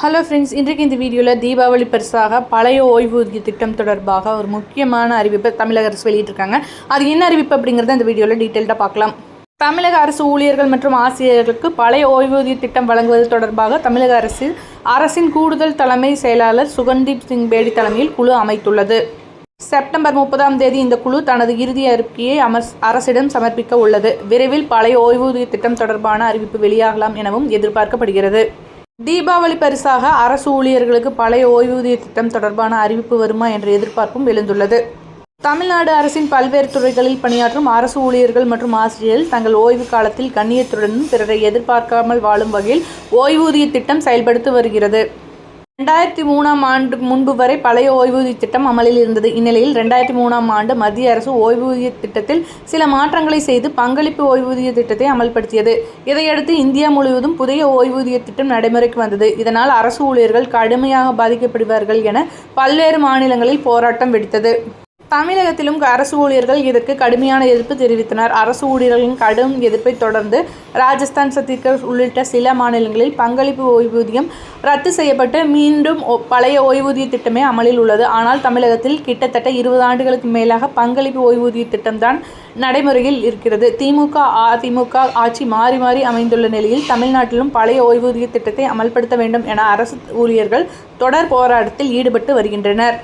Hello friends இன்றைக்கு இந்த வீடியோவில் தீபாவளி பரிசாக பழைய ஓய்வூதிய திட்டம் தொடர்பாக ஒரு முக்கியமான அறிவிப்பை தமிழக அரசு வெளியிட்டிருக்காங்க. அது என்ன அறிவிப்பு அப்படிங்கிறத இந்த வீடியோவில் டீட்டெயில்டாக பார்க்கலாம். தமிழக அரசு ஊழியர்கள் மற்றும் ஆசிரியர்களுக்கு பழைய ஓய்வூதிய திட்டம் வழங்குவது தொடர்பாக தமிழக அரசு அரசின் கூடுதல் தலைமை செயலாளர் சுகந்தீப் சிங் பேடி தலைமையில் குழு அமைத்துள்ளது. செப்டம்பர் முப்பதாம் தேதி இந்த குழு தனது இறுதி அறிக்கையை அமர் அரசிடம் சமர்ப்பிக்க உள்ளது. விரைவில் பழைய ஓய்வூதிய திட்டம் தொடர்பான அறிவிப்பு வெளியாகலாம் எனவும் எதிர்பார்க்கப்படுகிறது. தீபாவளி பரிசாக அரசு ஊழியர்களுக்கு பழைய ஓய்வூதிய திட்டம் தொடர்பான அறிவிப்பு வருமா என்ற எதிர்பார்ப்பும் எழுந்துள்ளது. தமிழ்நாடு அரசின் பல்வேறு துறைகளில் பணியாற்றும் அரசு ஊழியர்கள் மற்றும் ஆசிரியர்கள் தங்கள் ஓய்வு காலத்தில் கண்ணியத்துடனும் பிறரை எதிர்பார்க்காமல் வாழும் வகையில் ஓய்வூதிய திட்டம் செயல்படுத்தி வருகிறது. ரெண்டாயிரத்தி மூணாம் ஆண்டு முன்பு வரை பழைய ஓய்வூதிய திட்டம் அமலில் இருந்தது. இந்நிலையில் ரெண்டாயிரத்தி மூணாம் ஆண்டு மத்திய அரசு ஓய்வூதிய திட்டத்தில் சில மாற்றங்களை செய்து பங்களிப்பு ஓய்வூதிய திட்டத்தை அமல்படுத்தியது. இதையடுத்து இந்தியா முழுவதும் புதிய ஓய்வூதிய திட்டம் நடைமுறைக்கு வந்தது. இதனால் அரசு ஊழியர்கள் கடுமையாக பாதிக்கப்படுவார்கள் என பல்வேறு மாநிலங்களில் போராட்டம் வெடித்தது. தமிழகத்திலும் அரசு ஊழியர்கள் இதற்கு கடுமையான எதிர்ப்பு தெரிவித்தனர். அரசு ஊழியர்களின் கடும் எதிர்ப்பை தொடர்ந்து ராஜஸ்தான் சத்தீஸ்கர் உள்ளிட்ட சில மாநிலங்களில் பங்களிப்பு ஓய்வூதியம் ரத்து செய்யப்பட்டு மீண்டும் பழைய ஓய்வூதிய திட்டமே அமலில் உள்ளது. ஆனால் தமிழகத்தில் கிட்டத்தட்ட இருபது ஆண்டுகளுக்கு மேலாக பங்களிப்பு ஓய்வூதிய திட்டம்தான் நடைமுறையில் இருக்கிறது. திமுக அதிமுக ஆட்சி மாறி மாறி அமைந்துள்ள நிலையில் தமிழ்நாட்டிலும் பழைய ஓய்வூதிய திட்டத்தை அமல்படுத்த வேண்டும் என அரசு ஊழியர்கள் தொடர் போராட்டத்தில் ஈடுபட்டு வருகின்றனர்.